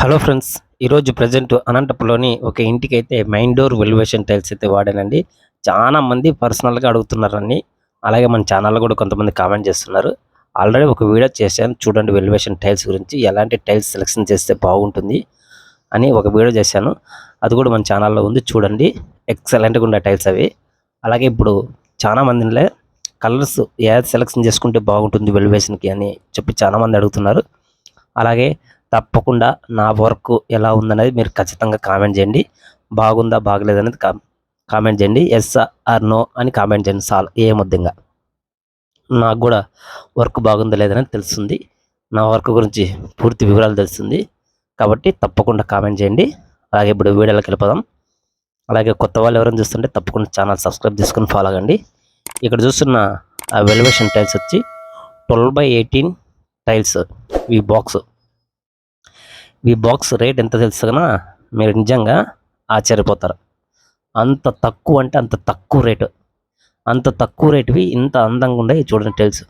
Hello friends ఈరోజు present అనంతపురంలోని ఒక ఇంటికి అయితే మెయిన్ డోర్ వెల్యువేషన్ టైల్స్ అయితే వాడానండి. చాలా మంది పర్సనల్గా అడుగుతున్నారని అలాగే మన ఛానల్లో కూడా కొంతమంది కామెంట్ చేస్తున్నారు. ఆల్రెడీ ఒక వీడియో చేశాను చూడండి వెల్యువేషన్ టైల్స్ గురించి ఎలాంటి టైల్స్ సెలెక్షన్ చేస్తే బాగుంటుంది అని ఒక వీడియో చేశాను. అది కూడా మన ఛానల్లో ఉంది చూడండి. ఎక్సలెంట్గా ఉండే టైల్స్ అవి. అలాగే ఇప్పుడు చాలా మందిలో కలర్స్ ఏది సెలెక్షన్ చేసుకుంటే బాగుంటుంది వెల్యువేషన్కి అని చెప్పి చాలా మంది అడుగుతున్నారు. అలాగే తప్పకుండా నా వర్క్ ఎలా ఉందనేది మీరు ఖచ్చితంగా కామెంట్ చేయండి. బాగుందా బాగలేదు అనేది కా కామెంట్ చేయండి. ఎస్ ఆర్ నో అని కామెంట్ చేయండి సాల్ ఏ ముద్దంగా. నాకు కూడా వర్క్ బాగుందా లేదనేది తెలుస్తుంది. నా వర్క్ గురించి పూర్తి వివరాలు తెలుస్తుంది. కాబట్టి తప్పకుండా కామెంట్ చేయండి. అలాగే ఇప్పుడు వీడియోలోకి వెళ్ళిపోదాం. అలాగే కొత్త వాళ్ళు ఎవరైనా చూస్తుంటే తప్పకుండా ఛానల్ సబ్స్క్రైబ్ చేసుకుని ఫాలో అవ్వండి. ఇక్కడ చూస్తున్న ఆ వెలివేషన్ టైల్స్ వచ్చి ట్వెల్వ్ బై ఎయిటీన్ టైల్స్ ఈ బాక్స్. ఈ బాక్స్ రేట్ ఎంత తెలుసుకున్నా మీరు నిజంగా ఆశ్చర్యపోతారు. అంత తక్కువ అంటే అంత తక్కువ రేటు అంత తక్కువ రేటువి ఇంత అందంగా ఉండే చూడండి టైల్స్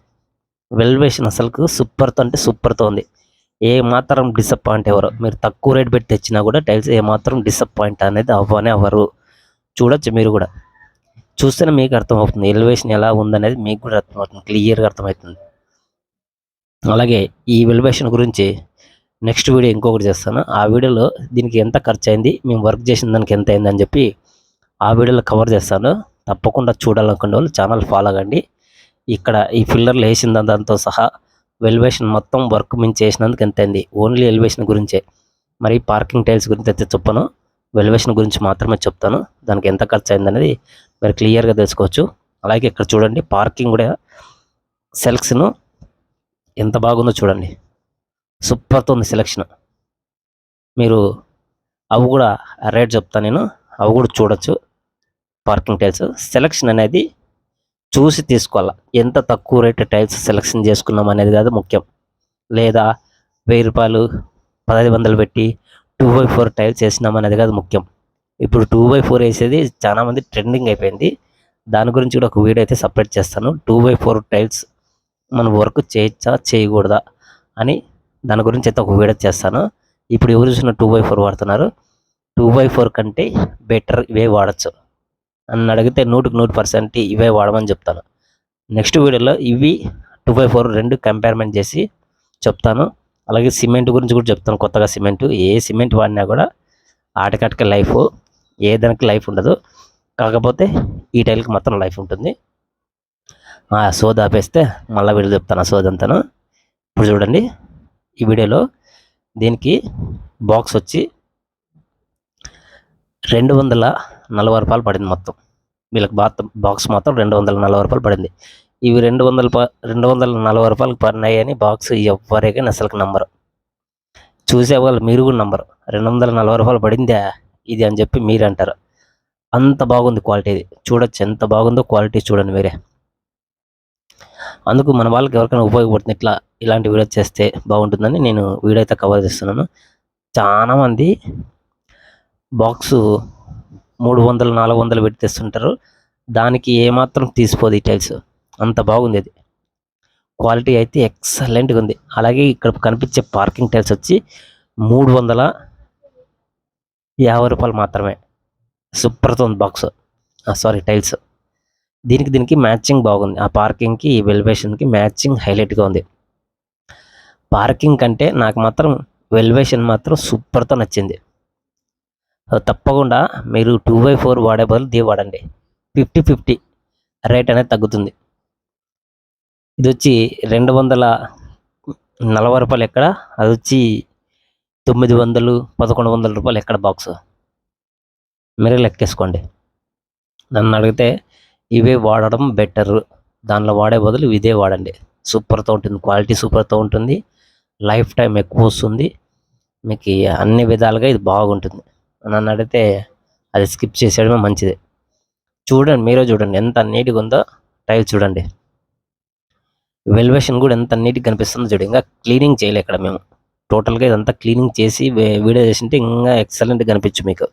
వెల్వేషన్ అసలుకు సూపర్తో అంటే సూపర్తో ఉంది. ఏ మాత్రం డిసప్పాయింట్ ఎవరు మీరు తక్కువ రేట్ పెట్టి తెచ్చినా కూడా టైల్స్ ఏ మాత్రం డిసప్పాయింట్ అనేది అవ్వనే అవ్వరు. చూడొచ్చు మీరు కూడా. చూస్తేనే మీకు అర్థమవుతుంది. ఎలివేషన్ ఎలా ఉందనేది మీకు కూడా అర్థమవుతుంది. క్లియర్గా అర్థమవుతుంది. అలాగే ఈ వెలివేషన్ గురించి నెక్స్ట్ వీడియో ఇంకొకటి చేస్తాను. ఆ వీడియోలో దీనికి ఎంత ఖర్చు అయింది మేము వర్క్ చేసిన దానికి ఎంత అయింది అని చెప్పి ఆ వీడియోలో కవర్ చేస్తాను. తప్పకుండా చూడాలనుకునే వాళ్ళు ఛానల్ ఫాలో అవ్వండి. ఇక్కడ ఈ ఫిల్లర్లు వేసిన దాంతో సహా వెలివేషన్ మొత్తం వర్క్ మించి చేసినందుకు ఎంత అయింది ఓన్లీ ఎలివేషన్ గురించే. మరి పార్కింగ్ టైల్స్ గురించి అయితే చెప్పను వెలివేషన్ గురించి మాత్రమే చెప్తాను. దానికి ఎంత ఖర్చు అయింది అనేది మీరు క్లియర్గా తెలుసుకోవచ్చు. అలాగే ఇక్కడ చూడండి పార్కింగ్ కూడా సెల్క్స్ను ఎంత బాగుందో చూడండి. సూపర్తో ఉంది సెలక్షన్ మీరు అవి కూడా రేట్ చెప్తాను నేను. అవి కూడా చూడొచ్చు. పార్కింగ్ టైల్స్ సెలక్షన్ అనేది చూసి తీసుకోవాలి. ఎంత తక్కువ రేట్ టైల్స్ సెలక్షన్ చేసుకున్నాం అనేది కాదు ముఖ్యం. లేదా వెయ్యి రూపాయలు పదహైదు వందలు పెట్టి టూ బై ఫోర్ టైల్స్ వేసినాం అనేది కాదు ముఖ్యం. ఇప్పుడు టూ బై ఫోర్ వేసేది చాలామంది ట్రెండింగ్ అయిపోయింది. దాని గురించి కూడా ఒక వీడియో అయితే సపరేట్ చేస్తాను. టూ బై ఫోర్ టైల్స్ మనం వర్క్ చేయొచ్చా చేయకూడదా అని దాని గురించి అయితే ఒక వీడియో చేస్తాను. ఇప్పుడు ఎవరు చూసిన టూ బై ఫోర్ వాడుతున్నారు. టూ బై ఫోర్ కంటే బెటర్ ఇవే వాడచ్చు. అని అడిగితే నూటికి నూరు పర్సెంట్ ఇవే వాడమని చెప్తాను. నెక్స్ట్ వీడియోలో ఇవి టూ బై ఫోర్ రెండు కంపేర్మెంట్ చేసి చెప్తాను. అలాగే సిమెంట్ గురించి కూడా చెప్తాను కొత్తగా సిమెంట్. ఏ సిమెంట్ వాడినా కూడా ఆటకాటక లైఫ్ ఏ దానికి లైఫ్ ఉండదు. కాకపోతే ఈ టైల్కి మాత్రం లైఫ్ ఉంటుంది. ఆ సోద ఆపేస్తే మళ్ళీ వీడియో చెప్తాను ఆ సోదంతాను. ఇప్పుడు చూడండి. ఈ వీడియోలో దీనికి బాక్స్ వచ్చి రెండు వందల నలభై రూపాయలు పడింది మొత్తం. వీళ్ళకి బాత్ బాక్స్ మొత్తం రెండు వందల నలభై రూపాయలు పడింది. ఇవి రెండు వందల ప రెండు వందల నలభై రూపాయలకు పడినాయని బాక్స్ ఎవరికి అసలుకి నంబరు. చూసేవాళ్ళు మీరు కూడా నంబరు. రెండు వందల నలభై రూపాయలు పడిందా ఇది అని చెప్పి మీరు అంటారు అంత బాగుంది క్వాలిటీ ఇది. చూడొచ్చు ఎంత బాగుందో క్వాలిటీ చూడండి మీరే. అందుకు మన వాళ్ళకి ఎవరికైనా ఉపయోగపడుతుంది ఇట్లా ఇలాంటి వీడియో చేస్తే బాగుంటుందని నేను వీడియో అయితే కవర్ చేస్తున్నాను. చాలామంది బాక్సు మూడు వందలు నాలుగు వందలు పెట్టి తెస్తుంటారు. దానికి ఏమాత్రం తీసిపోదు ఈ టైల్స్. అంత బాగుంది అది. క్వాలిటీ అయితే ఎక్సలెంట్గా ఉంది. అలాగే ఇక్కడ కనిపించే పార్కింగ్ టైల్స్ వచ్చి మూడు వందల యాభై రూపాయలు మాత్రమే. సూపర్తో ఉంది బాక్స్. Sorry tiles. దీనికి దీనికి మ్యాచింగ్ బాగుంది. ఆ పార్కింగ్కి ఈ వెల్వేషన్కి మ్యాచింగ్ హైలైట్గా ఉంది. పార్కింగ్ కంటే నాకు మాత్రం వెల్వేషన్ మాత్రం సూపర్తో నచ్చింది. తప్పకుండా మీరు టూ బై ఫోర్ వాడే బదులు దీ వాడండి. ఫిఫ్టీ ఫిఫ్టీ రేట్ అనేది తగ్గుతుంది. ఇది వచ్చి రెండు వందల నలభై రూపాయలు ఎక్కడ? అది వచ్చి తొమ్మిది వందలు పదకొండు వందల రూపాయలు ఎక్కడ బాక్స్? మీరే లెక్కేసుకోండి. నన్ను అడిగితే ఇవే వాడడం బెటర్. దానిలో వాడే బదులు ఇదే వాడండి. సూపర్తో ఉంటుంది. క్వాలిటీ సూపర్తో ఉంటుంది. లైఫ్ టైం ఎక్కువ వస్తుంది. మీకు అన్ని విధాలుగా ఇది బాగుంటుంది. నన్ను అడిగితే అది స్కిప్ చేసేయడమే మంచిది. చూడండి మీరే చూడండి. ఎంత నీట్గా ఉందో టైల్ చూడండి. వెల్వేషన్ కూడా ఎంత నీట్గా కనిపిస్తుందో చూడండి ఇంకా క్లీనింగ్ చేయలే ఇక్కడ మేము. టోటల్గా ఇదంతా క్లీనింగ్ చేసి వీడియో చేసింటే ఇంకా ఎక్సలెంట్ కనిపించు మీకు.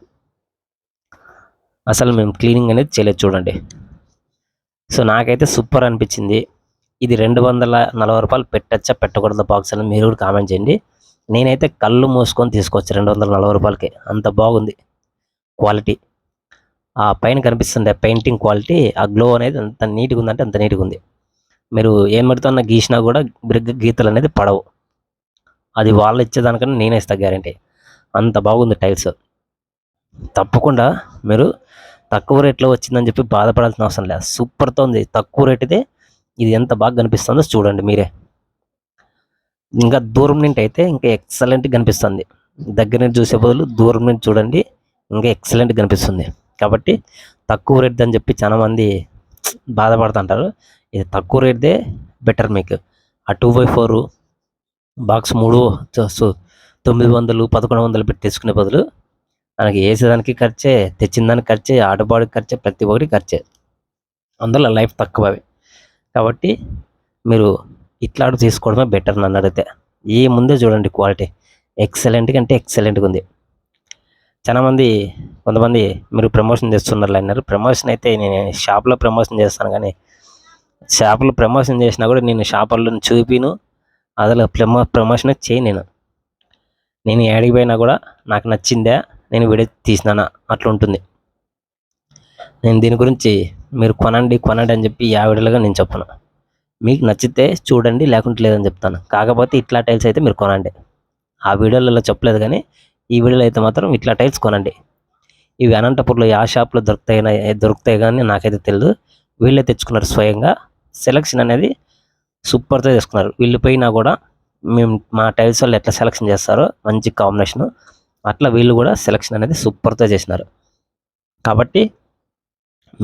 అసలు మేము క్లీనింగ్ అనేది చేయలేదు చూడండి. సో నాకైతే సూపర్ అనిపించింది. ఇది రెండు వందల నలభై రూపాయలు పెట్టచ్చా పెట్టకూడదు బాక్స్ అని మీరు కూడా కామెంట్ చేయండి. నేనైతే కళ్ళు మూసుకొని తీసుకొచ్చి రెండు వందల నలభై రూపాయలకి. అంత బాగుంది క్వాలిటీ ఆ పైన కనిపిస్తుంది ఆ పెయింటింగ్ క్వాలిటీ ఆ గ్లో అనేది అంత నీట్గా ఉందంటే అంత నీట్గా ఉంది. మీరు ఏం పెడుతున్నా గీసినా కూడా బ్రిగ్ గీతలు అనేది పడవు. అది వాళ్ళు ఇచ్చేదానికన్నా నేనే ఇస్తా గ్యారంటీ అంత బాగుంది టైల్స్ తప్పకుండా మీరు తక్కువ రేట్లో వచ్చిందని చెప్పి బాధపడాల్సిన అవసరం లేదు. సూపర్తో ఉంది. తక్కువ రేటుదే ఇది ఎంత బాగా కనిపిస్తుందో చూడండి మీరే. ఇంకా దూరం నుండి అయితే ఇంకా ఎక్సలెంట్ కనిపిస్తుంది. దగ్గర నుంచి చూసే బదులు దూరం నుంచి చూడండి ఇంకా ఎక్సలెంట్ కనిపిస్తుంది. కాబట్టి తక్కువ రేట్ అని చెప్పి చాలా మంది బాధపడుతుంటారు. ఇది తక్కువ రేట్దే బెటర్ మీకు. ఆ టూ బై ఫోర్ బాక్స్ మూడు తొమ్మిది వందలు పదకొండు వందలు పెట్టి తెచ్చుకునే బదులు మనకి వేసేదానికి ఖర్చే తెచ్చిన దానికి ఖర్చే ఆటపాడికి ఖర్చే ప్రతి ఒక్కటి ఖర్చే. అందులో లైఫ్ తక్కువ అవి కాబట్టి మీరు ఇట్లాడు తీసుకోవడమే బెటర్ నన్ను అడిగితే. ఈ ముందే చూడండి క్వాలిటీ. ఎక్సలెంట్గా అంటే ఎక్సలెంట్గా ఉంది. చాలామంది కొంతమంది మీరు ప్రమోషన్ చేస్తున్నారు అన్నారు ప్రమోషన్ అయితే నేను షాప్లో ప్రమోషన్ చేస్తాను కానీ షాప్లో ప్రమోషన్ చేసినా కూడా నేను షాపుల్లో చూపిను. అసలు ప్రమో ప్రమోషన్ చేయి నేను. నేను ఏడికి పోయినా కూడా నాకు నచ్చిందే. నేను వీడియో తీసినానా? అట్లా ఉంటుంది నేను దీని గురించి మీరు కొనండి కొనండి అని చెప్పి యావిడలుగా నేను చెప్పను. మీకు నచ్చితే చూడండి లేకుంటే లేదని చెప్తాను. కాకపోతే ఇట్లా టైల్స్ అయితే మీరు కొనండి. ఆ వీడియోలలో చెప్పలేదు కానీ ఈ వీడియోలో అయితే మాత్రం ఇట్లా టైల్స్ కొనండి. ఇవి అనంతపూర్లో ఆ షాప్లో దొరుకుతాయి దొరుకుతాయి కానీ నాకైతే తెలియదు వీళ్ళే తెచ్చుకున్నారు స్వయంగా. సెలక్షన్ అనేది సూపర్తో చేసుకున్నారు. వీళ్ళు పోయినా కూడా మేము మా టైల్స్ వాళ్ళు ఎట్లా సెలక్షన్ చేస్తారో మంచి కాంబినేషన్. అట్లా వీళ్ళు కూడా సెలక్షన్ అనేది సూపర్తో చేసినారు. కాబట్టి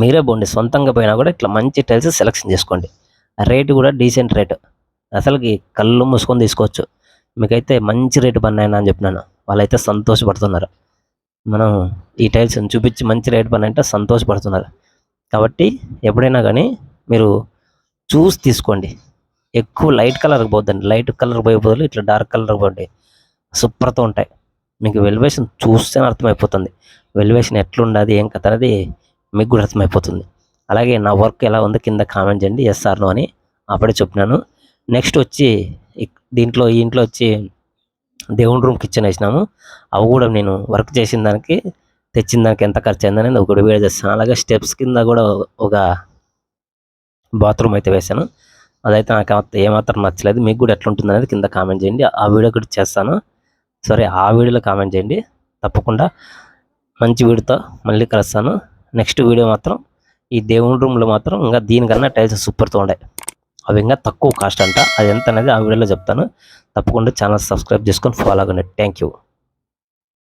మీరే పోండి సొంతంగా పోయినా కూడా ఇట్లా మంచి టైల్స్ సెలక్షన్ చేసుకోండి. రేటు కూడా డీసెంట్ రేటు. అసలుకి కళ్ళు మూసుకొని తీసుకోవచ్చు. మీకైతే మంచి రేటు పన్నాయన అని చెప్పినాను. వాళ్ళైతే సంతోషపడుతున్నారు. మనం ఈ టైల్స్ చూపించి మంచి రేటు పని అంటే సంతోషపడుతున్నారు. కాబట్టి ఎప్పుడైనా కానీ మీరు చూసి తీసుకోండి. ఎక్కువ లైట్ కలర్ పోద్దండి లైట్ కలర్ పోయే బదులు ఇట్లా డార్క్ కలర్ పోండి. సూపర్తో ఉంటాయి. మీకు వెలివేషన్ చూస్తేనే అర్థమైపోతుంది. వెలివేషన్ ఎట్లుండదు ఏం కథ అనేది మీకు కూడా అర్థమైపోతుంది. అలాగే నా వర్క్ ఎలా ఉందో కింద కామెంట్ చేయండి ఎస్ అని అప్పుడే చెప్పినాను. నెక్స్ట్ వచ్చి దీంట్లో ఈ ఇంట్లో వచ్చి దేవుని రూమ్ కిచెన్ వేసినాము. అవి కూడా నేను వర్క్ చేసిన దానికి తెచ్చిన దానికి ఎంత ఖర్చు అయిందని ఒకటి వీడియో చేస్తాను. అలాగే స్టెప్స్ కింద కూడా ఒక బాత్రూమ్ అయితే వేశాను. అదైతే నాకు ఏమాత్రం- ఏమాత్రం నచ్చలేదు. మీకు కూడా ఎట్లా ఉంటుంది అనేది కింద కామెంట్ చేయండి. ఆ వీడియో కూడా చేస్తాను. సరే ఆ వీడియోలో కామెంట్ చేయండి. తప్పకుండా మంచి వీడియోతో మళ్ళీ కలుస్తాను. నెక్స్ట్ వీడియో మాత్రం ఈ దేవుని రూమ్లో మాత్రం ఇంకా దీనికన్నా టైల్స్ సూపర్తో ఉన్నాయి అవి ఇంకా తక్కువ కాస్ట్ అంట. అది ఎంత అనేది ఆ వీడియోలో చెప్తాను. తప్పకుండా ఛానల్ సబ్స్క్రైబ్ చేసుకొని ఫాలో అవ్వండి. Thank you